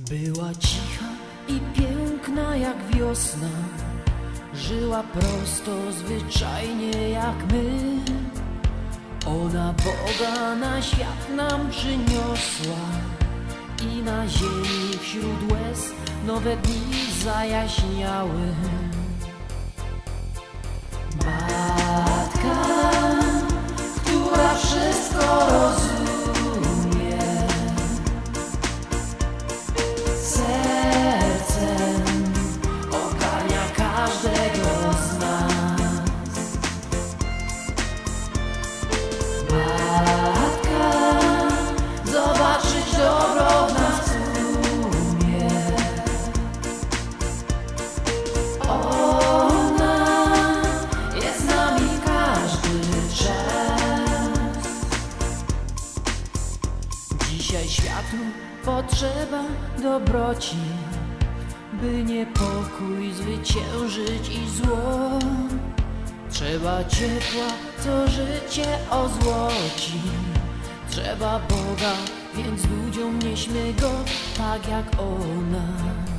Była cicha i piękna jak wiosna, żyła prosto, zwyczajnie jak my. Ona Boga na świat nam przyniosła i na ziemi wśród łez nowe dni zajaśniały. Dzisiaj światu potrzeba dobroci, by niepokój zwyciężyć i zło. Trzeba ciepła, co życie ozłoci. Trzeba Boga, więc ludziom nieśmy go tak jak ona. Matka,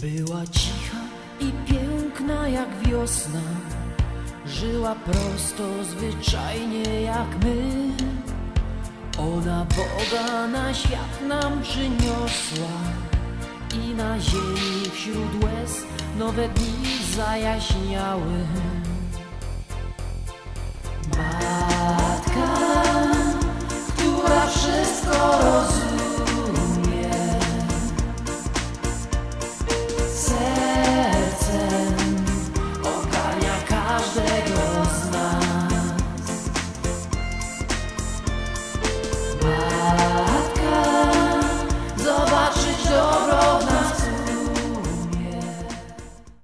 Była cicha i piękna jak wiosna, żyła prosto, zwyczajnie jak my. Ona Boga na świat nam przyniosła i na ziemi wśród łez nowe dni zajaśniały. Ma